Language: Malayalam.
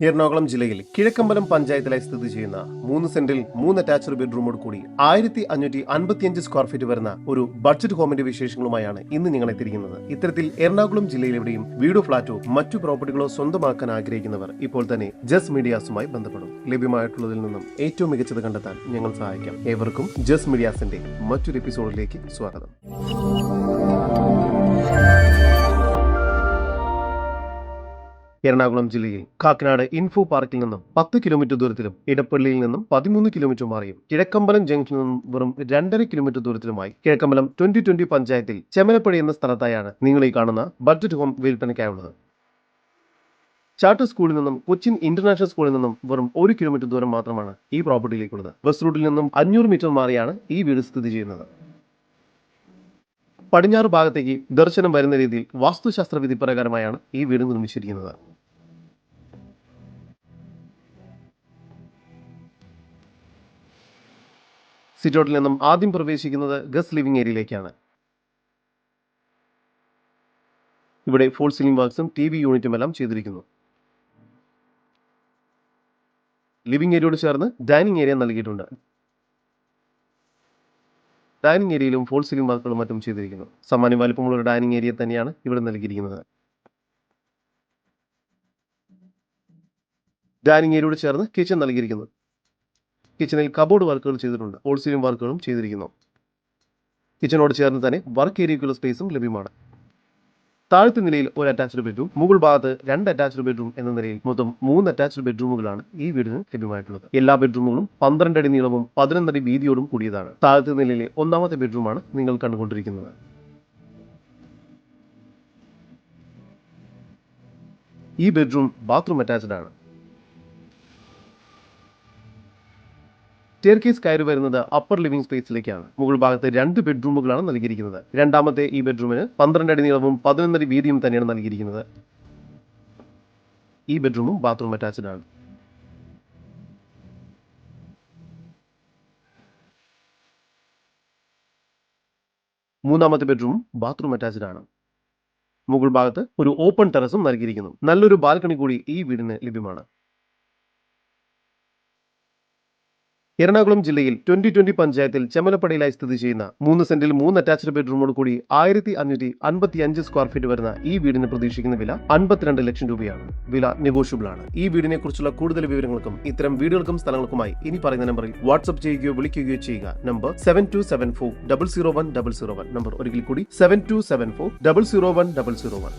എറണാകുളം ജില്ലയിൽ കിഴക്കമ്പലം പഞ്ചായത്തിലായി സ്ഥിതി ചെയ്യുന്ന മൂന്ന് സെന്റിൽ മൂന്ന് അറ്റാച്ച്ഡ് ബെഡ്റൂമോട് കൂടി ആയിരത്തി അഞ്ഞൂറ്റി അൻപത്തിയഞ്ച് സ്ക്വയർ ഫീറ്റ് വരുന്ന ഒരു ബഡ്ജറ്റ് ഹോമിന്റെ വിശേഷങ്ങളുമായാണ് ഇന്ന് നിങ്ങൾ എത്തിയിരിക്കുന്നത്. ഇത്തരത്തിൽ എറണാകുളം ജില്ലയിലെവിടെയും വീടോ ഫ്ളാറ്റോ മറ്റു പ്രോപ്പർട്ടികളോ സ്വന്തമാക്കാൻ ആഗ്രഹിക്കുന്നവർ ഇപ്പോൾ തന്നെ ജസ് മീഡിയാസുമായി ബന്ധപ്പെടും. ലഭ്യമായിട്ടുള്ളതിൽ നിന്നും ഏറ്റവും മികച്ചത് കണ്ടെത്താൻ ഞങ്ങൾ സഹായിക്കാം. ഏവർക്കും ജസ് മീഡിയാസിന്റെ മറ്റൊരു എപ്പിസോഡിലേക്ക് സ്വാഗതം. എറണാകുളം ജില്ലയിൽ കാക്കനാട് ഇൻഫോ പാർക്കിൽ നിന്നും പത്ത് കിലോമീറ്റർ ദൂരത്തിലും ഇടപ്പള്ളിയിൽ നിന്നും പതിമൂന്ന് കിലോമീറ്റർ മാറിയും. കിഴക്കമ്പലം ജംഗ്ഷനിൽ നിന്നും വെറും രണ്ടര കിലോമീറ്റർ ദൂരത്തിലുമായി കിഴക്കമ്പലം ട്വന്റി ട്വന്റി പഞ്ചായത്തിൽ ചെമലപ്പടി എന്ന സ്ഥലത്തായാണ് നിങ്ങൾ ഈ കാണുന്ന ബഡ്ജറ്റ് ഹോം വിൽപ്പനയ്ക്കായുള്ളത്. ചാർട്ടർ സ്കൂളിൽ നിന്നും കൊച്ചിൻ ഇന്റർനാഷണൽ സ്കൂളിൽ നിന്നും വെറും ഒരു കിലോമീറ്റർ ദൂരം മാത്രമാണ് ഈ പ്രോപ്പർട്ടിയിലേക്കുള്ളത് ബസ് റൂട്ടിൽ നിന്നും അഞ്ഞൂറ് മീറ്റർ മാറിയാണ് ഈ വീട് സ്ഥിതി ചെയ്യുന്നത്. പടിഞ്ഞാറ് ഭാഗത്തേക്ക് ദർശനം വരുന്ന രീതിയിൽ വാസ്തുശാസ്ത്ര വിധി പ്രകാരമായാണ് ഈ വീട് നിർമ്മിച്ചിരിക്കുന്നത്. സിറ്റോട്ടിൽ നിന്നും ആദ്യം പ്രവേശിക്കുന്നത് ഗസ് ലിവിംഗ് ഏരിയയിലേക്കാണ്. ഇവിടെ ഫോൾ സീലിംഗ് വർക്ക്സും ടി വി യൂണിറ്റും എല്ലാം ചെയ്തിരിക്കുന്നു. ലിവിംഗ് ഏരിയയോട് ചേർന്ന് ഡൈനിങ് ഏരിയ നൽകിയിട്ടുണ്ട്. ഡൈനിങ് ഏരിയയിലും ഫോൾ സീലിംഗ് വർക്കുകളും മറ്റും ചെയ്തിരിക്കുന്നു. സമാനം വലിപ്പമുള്ള ഒരു ഡൈനിങ് ഏരിയ തന്നെയാണ് ഇവിടെ നൽകിയിരിക്കുന്നത്. ഡൈനിങ് ഏരിയയോട് ചേർന്ന് കിച്ചൺ നൽകിയിരിക്കുന്നു. കിച്ചണിൽ കബോർഡ് വർക്കുകൾ ചെയ്തിട്ടുണ്ട്. ഫോൾ സീലിംഗ് വർക്കുകളും ചെയ്തിരിക്കുന്നു. കിച്ചണോട് ചേർന്ന് തന്നെ വർക്ക് ഏരിയയ്ക്കുള്ള സ്പേസും ലഭ്യമാണ്. താഴത്തെ നിലയിൽ ഒരു അറ്റാച്ച്ഡ് ബെഡ്റൂം മുകൾ ഭാഗത്ത് രണ്ട് അറ്റാച്ച്ഡ് ബെഡ്റൂം എന്ന നിലയിൽ മൊത്തം മൂന്ന് അറ്റാച്ച്ഡ് ബെഡ്റൂമുകളാണ് ഈ വീടിന് ലഭ്യമായിട്ടുള്ളത്. എല്ലാ ബെഡ്റൂമുകളും പന്ത്രണ്ട് അടി നീളവും പതിനൊന്നടി വീതിയോടും കൂടിയതാണ്. താഴത്തെ നിലയിലെ ഒന്നാമത്തെ ബെഡ്റൂമാണ് നിങ്ങൾ കണ്ടുകൊണ്ടിരിക്കുന്നത്. ഈ ബെഡ്റൂം ബാത്റൂം അറ്റാച്ച്ഡ് ആണ്. സ്റ്റെയർകേസ് കയറി വരുന്നത് അപ്പർ ലിവിംഗ് സ്പേസിലേക്കാണ് മുകൾ ഭാഗത്ത് രണ്ട് ബെഡ്റൂമുകളാണ് നൽകിയിരിക്കുന്നത്. രണ്ടാമത്തെ ഈ ബെഡ്റൂമിന് പന്ത്രണ്ട് അടി നീളവും പതിനൊന്നടി വീതിയും തന്നെയാണ് നൽകിയിരിക്കുന്നത്. ഈ ബെഡ്റൂമും ബാത്റൂം അറ്റാച്ച്ഡ് ആണ്. മൂന്നാമത്തെ ബെഡ്റൂം ബാത്റൂം അറ്റാച്ച്ഡ് ആണ്. മുകൾ ഭാഗത്ത് ഒരു ഓപ്പൺ ടെറസും നൽകിയിരിക്കുന്നു. നല്ലൊരു ബാൽക്കണി കൂടി ഈ വീടിന് ലഭ്യമാണ്. എറണാകുളം ജില്ലയിൽ ട്വന്റി ട്വന്റി പഞ്ചായത്തിൽ ചെമ്മലപ്പടിയിലായി സ്ഥിതി ചെയ്യുന്ന മൂന്ന് സെന്റിൽ മൂന്ന് അറ്റാച്ച്ഡ് ബെഡ്റൂമോട് കൂടി ആയിരത്തി അഞ്ഞൂറ്റി അൻപത്തി അഞ്ച് സ്ക്വയർ ഫീറ്റ് വരുന്ന ഈ വീടിന് പ്രതീക്ഷിക്കുന്ന വില അൻപത്തിരണ്ട് ലക്ഷം രൂപയാണ്. വില നെഗോഷ്യബിൾ ആണ്. ഈ വീടിനെ കുറിച്ചുള്ള കൂടുതൽ വിവരങ്ങൾക്കും ഇത്തരം വീടുകൾക്കും സ്ഥലങ്ങൾക്കുമായി ഇനി പറയുന്ന നമ്പറിൽ വാട്സ്ആപ്പ് ചെയ്യുകയോ വിളിക്കുകയോ ചെയ്യുക. Number seven two seven four double zero one double zero one number ഒരിക്കൽ കൂടി seven two seven four double zero one double zero one